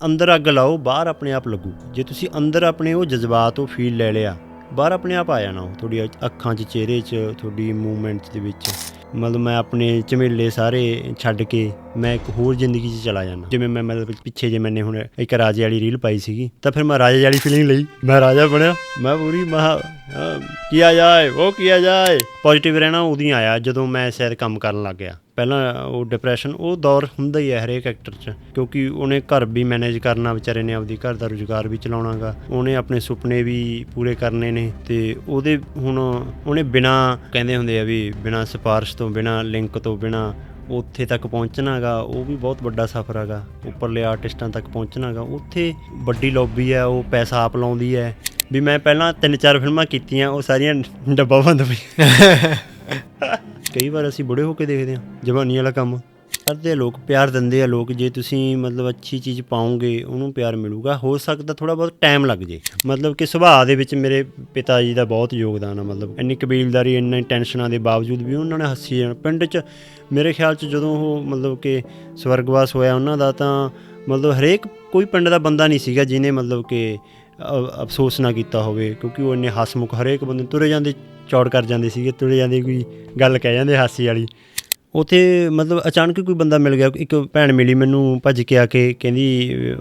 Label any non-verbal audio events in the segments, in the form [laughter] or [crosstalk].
ਅੰਦਰ ਅੱਗ ਲਾਓ, ਬਾਹਰ ਆਪਣੇ ਆਪ ਲੱਗੂ। ਜੇ ਤੁਸੀਂ ਅੰਦਰ ਆਪਣੇ ਉਹ ਜਜ਼ਬਾਤ, ਉਹ ਫੀਲ ਲੈ ਲਿਆ, ਬਾਹਰ ਆਪਣੇ ਆਪ ਆ ਜਾਣਾ ਉਹ। ਤੁਹਾਡੀ ਅੱਖਾਂ 'ਚ, ਚਿਹਰੇ 'ਚ, ਤੁਹਾਡੀ ਮੂਵਮੈਂਟਸ ਦੇ ਵਿੱਚ। ਮਤਲਬ ਮੈਂ ਆਪਣੇ ਝਮੇਲੇ ਸਾਰੇ ਛੱਡ ਕੇ ਮੈਂ ਇੱਕ ਹੋਰ ਜ਼ਿੰਦਗੀ 'ਚ ਚਲਾ ਜਾਣਾ ਜਿਵੇਂ ਮੈਂ ਮਤਲਬ ਪਿੱਛੇ ਜੇ ਮੈਨੇ ਹੁਣ ਇੱਕ ਰਾਜੇ ਵਾਲੀ ਰੀਲ ਪਾਈ ਸੀਗੀ, ਤਾਂ ਫਿਰ ਮੈਂ ਰਾਜੇ ਵਾਲੀ ਫੀਲਿੰਗ ਲਈ। ਮੈਂ ਰਾਜਾ ਬਣਿਆ, ਮੈਂ ਪੂਰੀ ਮਹਾ ਕੀਆ ਜਾਏ, ਉਹ ਕੀਆ ਜਾਏ। ਪੋਜ਼ਿਟਿਵ ਰਹਿਣਾ ਉਦੋਂ ਆਇਆ ਜਦੋਂ ਮੈਂ ਸ਼ਾਇਦ ਕੰਮ ਕਰਨ ਲੱਗ ਗਿਆ। ਪਹਿਲਾਂ ਉਹ ਡਿਪਰੈਸ਼ਨ ਉਹ ਦੌਰ ਹੁੰਦਾ ਹੀ ਹੈ ਹਰੇਕ ਐਕਟਰ 'ਚ, ਕਿਉਂਕਿ ਉਹਨੇ ਘਰ ਵੀ ਮੈਨੇਜ ਕਰਨਾ ਵਿਚਾਰੇ ਨੇ, ਆਪਦੀ ਘਰ ਦਾ ਰੁਜ਼ਗਾਰ ਵੀ ਚਲਾਉਣਾਗਾ, ਉਹਨੇ ਆਪਣੇ ਸੁਪਨੇ ਵੀ ਪੂਰੇ ਕਰਨੇ ਨੇ ਤੇ ਉਹਦੇ ਹੁਣ ਉਹਨੇ ਬਿਨਾ ਕਹਿੰਦੇ ਹੁੰਦੇ ਆ ਵੀ ਬਿਨਾ ਸਿਫਾਰਿਸ਼ ਤੋਂ, ਬਿਨਾ ਲਿੰਕ ਤੋਂ, ਬਿਨਾ ਉੱਥੇ ਤੱਕ ਪਹੁੰਚਣਾਗਾ, ਉਹ ਵੀ ਬਹੁਤ ਵੱਡਾ ਸਫ਼ਰ ਹੈਗਾ ਉੱਪਰਲੇ ਆਰਟਿਸਟਾਂ ਤੱਕ ਪਹੁੰਚਣਾਗਾ, ਉੱਥੇ ਵੱਡੀ ਲੌਬੀ ਹੈ, ਉਹ ਪੈਸਾ ਆਪ ਲਾਉਂਦੀ ਹੈ। ਵੀ ਮੈਂ ਪਹਿਲਾਂ ਤਿੰਨ ਚਾਰ ਫਿਲਮਾਂ ਕੀਤੀਆਂ, ਉਹ ਸਾਰੀਆਂ ਡੱਬਾ ਬੰਦ ਪਈ [laughs] ਕਈ ਵਾਰ ਅਸੀਂ ਬੁੜੇ ਹੋ ਕੇ ਦੇਖਦੇ ਹਾਂ, ਜਵਾਨੀ ਵਾਲਾ ਕੰਮ। ਕਰਦੇ ਆ ਲੋਕ ਪਿਆਰ ਦਿੰਦੇ ਆ, ਲੋਕ ਜੇ ਤੁਸੀਂ ਮਤਲਬ ਅੱਛੀ ਚੀਜ਼ ਪਾਉਂਗੇ ਉਹਨੂੰ ਪਿਆਰ ਮਿਲੂਗਾ। ਹੋ ਸਕਦਾ ਥੋੜਾ ਬਹੁਤ ਟਾਈਮ ਲੱਗ ਜੇ। ਮਤਲਬ ਕਿ ਸੁਭਾਅ ਦੇ ਵਿੱਚ ਮੇਰੇ ਪਿਤਾ ਜੀ ਦਾ ਬਹੁਤ ਯੋਗਦਾਨ ਆ, ਮਤਲਬ ਇੰਨੀ ਕਬੀਲਦਾਰੀ, ਇੰਨੇ ਟੈਨਸ਼ਨਾਂ ਦੇ ਬਾਵਜੂਦ ਵੀ ਉਹਨਾਂ ਨੇ ਹੱਸੀ ਜਾਣਾ। ਪਿੰਡ 'ਚ ਮੇਰੇ ਖਿਆਲ 'ਚ ਜਦੋਂ ਉਹ ਮਤਲਬ ਕਿ ਸਵਰਗਵਾਸ ਹੋਇਆ ਉਹਨਾਂ ਦਾ ਤਾਂ ਮਤਲਬ ਹਰੇਕ ਕੋਈ ਪਿੰਡ ਦਾ ਬੰਦਾ ਨਹੀਂ ਸੀਗਾ ਜਿਹਨੇ ਮਤਲਬ ਕਿ ਅਫਸੋਸ ਨਾ ਕੀਤਾ ਹੋਵੇ, ਕਿਉਂਕਿ ਉਹ ਇੰਨੇ ਹਸਮੁਖ ਹਰੇਕ ਬੰਦੇ ਤੁਰੇ ਜਾਂਦੇ ਚੌੜ ਕਰ ਜਾਂਦੇ ਸੀਗੇ ਤੁਰੇ ਜਾਂਦੇ ਕੋਈ ਗੱਲ ਕਹਿ ਜਾਂਦੇ ਹਾਸੀ ਵਾਲੀ। ਉਥੇ ਮਤਲਬ ਅਚਾਨਕ ਕੋਈ ਬੰਦਾ ਮਿਲ ਗਿਆ ਇੱਕ ਭੈਣ ਮਿਲੀ ਮੈਨੂੰ ਭੱਜ ਕੇ ਆ ਕੇ ਕਹਿੰਦੀ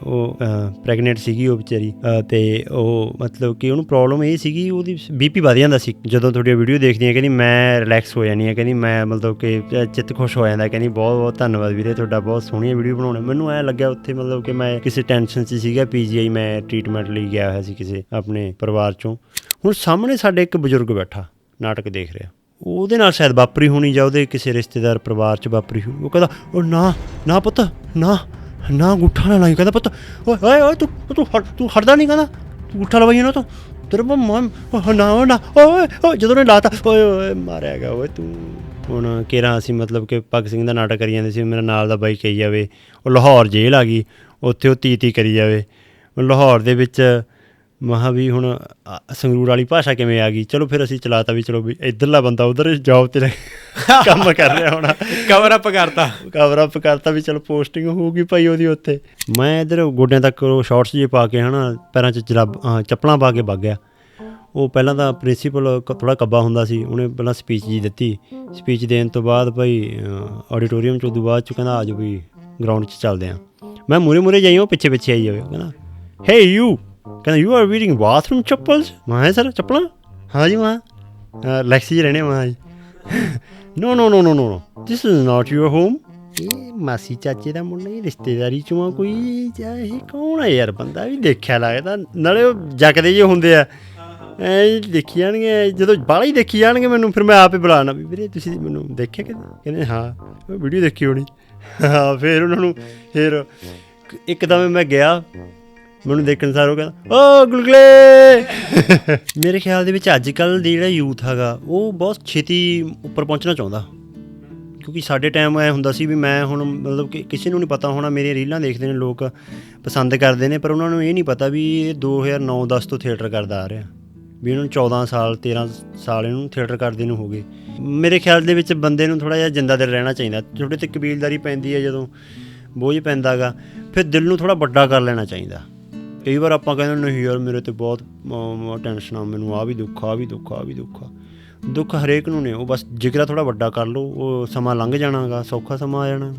ਉਹ ਪ੍ਰੈਗਨੈਂਟ ਸੀਗੀ ਉਹ ਵਿਚਾਰੀ ਅਹ, ਤੇ ਉਹ ਮਤਲਬ ਕਿ ਉਹਨੂੰ ਪ੍ਰੋਬਲਮ ਇਹ ਸੀਗੀ ਉਹਦੀ ਬੀਪੀ ਵਧ ਜਾਂਦਾ ਸੀ। ਜਦੋਂ ਤੁਹਾਡੀਆਂ ਵੀਡੀਓ ਦੇਖਦੀ ਆ ਕਹਿੰਦੀ ਮੈਂ ਰਿਲੈਕਸ ਹੋ ਜਾਂਦੀ ਆ ਕਹਿੰਦੀ ਮੈਂ ਮਤਲਬ ਕਿ ਚਿੱਤ ਖੁਸ਼ ਹੋ ਜਾਂਦਾ ਕਹਿੰਦੀ ਬਹੁਤ ਬਹੁਤ ਧੰਨਵਾਦ ਵੀਰੇ ਤੁਹਾਡਾ ਬਹੁਤ ਸੋਹਣੀ ਵੀਡੀਓ ਬਣਾਉਣਾ। ਮੈਨੂੰ ਐ ਲੱਗਿਆ ਉੱਥੇ ਮਤਲਬ ਕਿ ਮੈਂ ਕਿਸੇ ਟੈਨਸ਼ਨ 'ਚ ਸੀਗਾ ਪੀਜੀਆਈ ਮੈਂ ਟ੍ਰੀਟਮੈਂਟ ਲਈ ਗਿਆ ਹੋਇਆ ਸੀ ਕਿਸੇ ਆਪਣੇ ਪਰਿਵਾਰ 'ਚੋਂ। ਹੁਣ ਸਾਹਮਣੇ ਸਾਡੇ ਇੱਕ ਬਜ਼ੁਰਗ ਬੈਠਾ। ਨਾਟਕ ਦੇਖ ਰਿਹਾ। ਉਹਦੇ ਨਾਲ ਸ਼ਾਇਦ ਵਾਪਰੀ ਹੋਣੀ ਜਾਂ ਉਹਦੇ ਕਿਸੇ ਰਿਸ਼ਤੇਦਾਰ ਪਰਿਵਾਰ 'ਚ ਵਾਪਰੀ ਹੋਣੀ। ਉਹ ਕਹਿੰਦਾ, ਉਹ ਨਾ ਨਾ ਪੁੱਤ, ਨਾ ਨਾ ਗੁੱਠਾ ਨਾ ਲਾਈ। ਕਹਿੰਦਾ, ਪੁੱਤ, ਓਏ ਓਏ ਓਏ, ਤੂੰ ਤੂੰ ਤੂੰ ਹਟਦਾ ਨਹੀਂ ਕਹਿੰਦਾ, ਤੂੰ ਗੁੱਠਾ ਲਵਾਈ ਨਾ ਤੂੰ? ਤੇਰੇ ਮਾ ਨਾ ਨਾ, ਓਏ ਓਏ ਜਦੋਂ ਨੇ ਲਾਤਾ, ਓਏ ਓਏ, ਮਾਰਿਆ ਗਿਆ, ਓਏ, ਤੂੰ। ਹੁਣ ਕਿਹੜਾ ਅਸੀਂ ਮਤਲਬ ਕਿ ਭਗਤ ਸਿੰਘ ਦਾ ਨਾਟਕ ਕਰੀ ਜਾਂਦੇ ਸੀ, ਮੇਰਾ ਨਾਲ ਦਾ ਬਾਈ ਕਹੀ ਜਾਵੇ, ਉਹ ਲਾਹੌਰ ਜੇਲ੍ਹ ਆ ਗਈ, ਉੱਥੇ ਉਹ ਤੀ ਤੀ ਕਰੀ ਜਾਵੇ। ਲਾਹੌਰ ਦੇ ਵਿੱਚ ਮਹਾ ਵੀ ਹੁਣ ਸੰਗਰੂਰ ਵਾਲੀ ਭਾਸ਼ਾ ਕਿਵੇਂ ਆ ਗਈ? ਚਲੋ ਫਿਰ ਅਸੀਂ ਚਲਾਤਾ ਵੀ ਚਲੋ ਵੀ ਇਧਰਲਾ ਬੰਦਾ ਉਧਰ ਜੌਬ ਤੇ [laughs] ਕੰਮ ਕਰ ਰਿਹਾ ਹੋਣਾ। ਕਵਰ ਅਪ ਕਰਤਾ। ਕਵਰ ਅਪ ਕਰਤਾ ਵੀ ਚਲੋ ਪੋਸਟਿੰਗ ਹੋਊਗੀ ਭਾਈ ਉਹਦੀ ਉੱਥੇ। ਮੈਂ ਇਧਰ ਗੋਡਿਆਂ ਤੱਕ ਉਹ ਸ਼ਾਰਟਸ ਜੇ ਪਾ ਕੇ ਹਨਾ ਪੈਰਾਂ 'ਚ ਜਰਾਬ ਚੱਪਲਾਂ ਪਾ ਕੇ ਵਗ ਗਿਆ। ਉਹ ਪਹਿਲਾਂ ਤਾਂ ਪ੍ਰਿੰਸੀਪਲ ਥੋੜਾ ਕੱਬਾ ਹੁੰਦਾ ਸੀ ਉਹਨੇ ਪਹਿਲਾਂ ਸਪੀਚ ਜੀ ਦਿੱਤੀ। ਸਪੀਚ ਦੇਣ ਤੋਂ ਬਾਅਦ ਭਾਈ ਆਡੀਟੋਰੀਅਮ 'ਚ ਉਦੋਂ ਬਾਅਦ ਚ ਕਹਿੰਦਾ ਆਜੋ ਵੀ ਗਰਾਊਂਡ 'ਚ ਚੱਲਦੇ ਆ। ਮੈਂ ਮੂਰੇ ਮੂਰੇ ਜਾਈ ਉਹ ਪਿੱਛੇ ਪਿੱਛੇ ਆਈ ਜਾਵੇ ਕਹਿੰਦਾ ਹੇ ਯੂ ਕਹਿੰਦਾ you are wearing bathroom chappals ਮੈਂ ਕਿਹਾ, ਸਰ ਚੱਪਲਾਂ? ਹਾਂ ਜੀ ਮਾਂ। ਲੈਕਸੀ ਰਹਿਣੇ ਮਾਂ ਜੀ। No no no no no this is not your home ਇਹ ਮਾਸੀ ਚਾਚੇ ਦਾ ਮੁੰਡਾ ਹੀ ਰਿਸ਼ਤੇਦਾਰੀ ਚੋਂ ਕੋਈ ਜਾਂ ਇਹ ਕੌਣ ਹੈ ਯਾਰ ਬੰਦਾ? ਵੀ ਦੇਖਿਆ ਲੱਗਦਾ ਨਾਲੇ ਉਹ ਜੱਕਦੇ ਜੇ ਹੁੰਦੇ ਆ। ਐ ਦੇਖੀ ਜਾਣਗੇ ਜਦੋਂ ਬਾਹਲਾ ਹੀ ਦੇਖੀ ਜਾਣਗੇ ਮੈਨੂੰ ਫਿਰ ਮੈਂ ਆਪੇ ਬੁਲਾਣਾ ਵੀ ਵੀਰੇ ਤੁਸੀਂ ਮੈਨੂੰ ਦੇਖਿਆ ਕਿ ਕਹਿੰਦੇ ਹਾਂ ਵੀਡੀਓ ਦੇਖੀ ਹੋਣੀ। ਹਾਂ ਫਿਰ ਉਹਨਾਂ ਨੂੰ ਫਿਰ ਇੱਕਦਮ ਮੈਂ ਗਿਆ ਮੈਨੂੰ ਦੇਖਣ ਸਾਰ ਉਹ ਕਹਿੰਦਾ ਓ ਗੁਲਗਲੇ! [laughs] ਮੇਰੇ ਖਿਆਲ ਦੇ ਵਿੱਚ ਅੱਜ ਕੱਲ ਦੀ ਜਿਹੜਾ ਯੂਥ ਹੈਗਾ ਉਹ ਬਹੁਤ ਛੇਤੀ ਉੱਪਰ ਪਹੁੰਚਣਾ ਚਾਹੁੰਦਾ। ਕਿਉਂਕਿ ਸਾਡੇ ਟਾਈਮ ਐ ਹੁੰਦਾ ਸੀ ਵੀ ਮੈਂ ਹੁਣ ਮਤਲਬ ਕਿ ਕਿਸੇ ਨੂੰ ਨਹੀਂ ਪਤਾ ਹੋਣਾ ਮੇਰੀਆਂ ਰੀਲਾਂ ਦੇਖਦੇ ਨੇ ਲੋਕ ਪਸੰਦ ਕਰਦੇ ਨੇ ਪਰ ਉਹਨਾਂ ਨੂੰ ਇਹ ਨਹੀਂ ਪਤਾ ਵੀ ਇਹ 2009-10 ਤੋਂ ਥੀਏਟਰ ਕਰਦਾ ਆ ਰਿਹਾ। ਵੀ ਇਹਨਾਂ ਨੂੰ 14 ਸਾਲ 13 ਸਾਲ ਇਹਨੂੰ ਥੀਏਟਰ ਕਰਦੇ ਨੂੰ ਹੋ ਗਏ। ਮੇਰੇ ਖਿਆਲ ਦੇ ਵਿੱਚ ਬੰਦੇ ਨੂੰ ਥੋੜਾ ਜਿਹਾ ਜਿੰਦਾ ਦਿਲ ਰਹਿਣਾ ਚਾਹੀਦਾ। ਛੋਟੇ ਤੇ ਕਬੀਲਦਾਰੀ ਪੈਂਦੀ ਹੈ ਜਦੋਂ ਬੋਝ ਪੈਂਦਾਗਾ ਫਿਰ ਦਿਲ ਨੂੰ ਥੋੜਾ ਵੱਡਾ ਕਰ ਲੈਣਾ ਚਾਹੀਦਾ। ਕਈ ਵਾਰ ਆਪਾਂ ਕਹਿੰਦੇ ਨਹੀਂ ਯਾਰ ਮੇਰੇ ਤੇ ਬਹੁਤ ਟੈਨਸ਼ਨ ਆ, ਮੈਨੂੰ ਆ ਵੀ ਦੁੱਖ ਆ ਵੀ ਦੁੱਖ ਆ ਵੀ ਦੁੱਖ ਆ। ਦੁੱਖ ਹਰੇਕ ਨੂੰ ਨੇ, ਉਹ ਬਸ ਜਿਗਰਾ ਥੋੜਾ ਵੱਡਾ ਕਰ ਲਓ, ਉਹ ਸਮਾਂ ਲੰਘ ਜਾਣਾਗਾ, ਸੌਖਾ ਸਮਾਂ ਆ ਜਾਣਾ